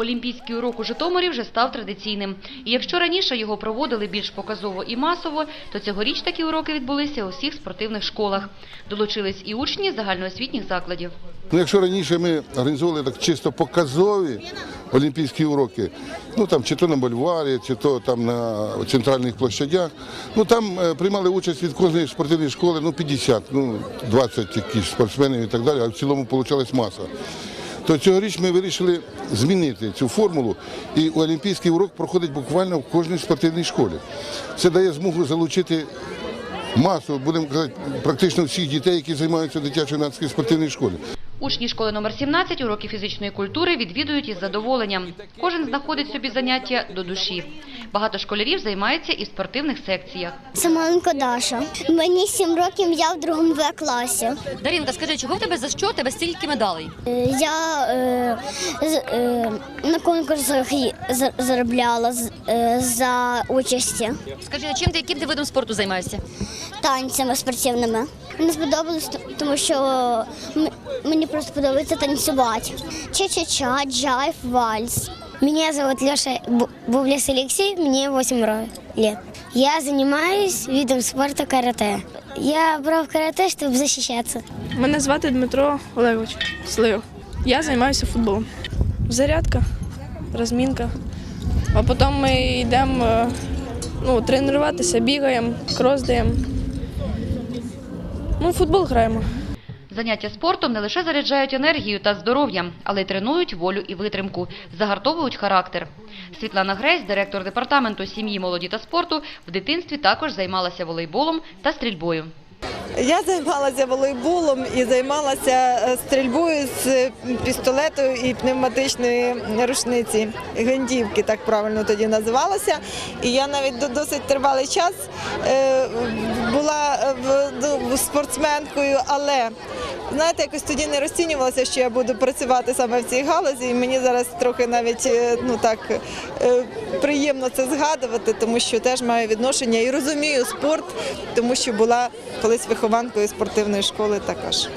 Олімпійський урок у Житомирі вже став традиційним. І якщо раніше його проводили більш показово і масово, то цьогоріч такі уроки відбулися у всіх спортивних школах. Долучились і учні загальноосвітніх закладів. Ну, якщо раніше ми організовували так чисто показові олімпійські уроки, ну там чи то на бульварі, чи то там на центральних площадях, ну там е, приймали участь від кожної спортивної школи ну 50, ну 20 якісь спортсменів і так далі, а в цілому вийшла маса. То цьогоріч ми вирішили змінити цю формулу, і олімпійський урок проходить буквально в кожній спортивній школі. Це дає змогу залучити масу, будемо казати, практично всіх дітей, які займаються дитячою дитячо-юнацькій спортивній школі. Учні школи номер 17 уроки фізичної культури відвідують із задоволенням. Кожен знаходить собі заняття до душі. Багато школярів займаються і в спортивних секціях. Самоленко Даша. Мені сім років, я в другому В класі. Дарінка, скажи, чого в тебе за що тебе стільки медалей? Е, Я е, е, на конкурсах заробляла е, за участі Скажи, а чим ти яким ти видом спорту займаєшся? танцями спортивними. Мені сподобалось, тому що мені просто подобається танцювати. Ча-ча-ча, джайв, вальс. Меня зовут Леша Бублес Алексей, мне 8 ро- лет. Я занимаюсь видом спорта карате. Я брал карате, чтобы защищаться. Мене звати Дмитро Олегович Слив. Я займаюся футболом. Зарядка, розмінка. А потім ми йдемо е, ну, тренуватися, бігаємо, крос даємо. Ну, футбол граємо. Заняття спортом не лише заряджають енергію та здоров'ям, але й тренують волю і витримку, загартовують характер. Світлана Грейс, директор департаменту сім'ї, молоді та спорту, в дитинстві також займалася волейболом та стрільбою. Я займалася волейболом і займалася е, стрільбою з пістолету і пневматичної рушниці, гвинтівки, так правильно тоді називалося. І я навіть до- досить тривалий час е, була е, спортсменкою, але знаєте, якось тоді не розцінювалося, що я буду працювати саме в цій галузі. І мені зараз трохи навіть е, ну так е, приємно це згадувати, тому що теж маю відношення і розумію спорт, тому що була колись вихованкою спортивної школи також.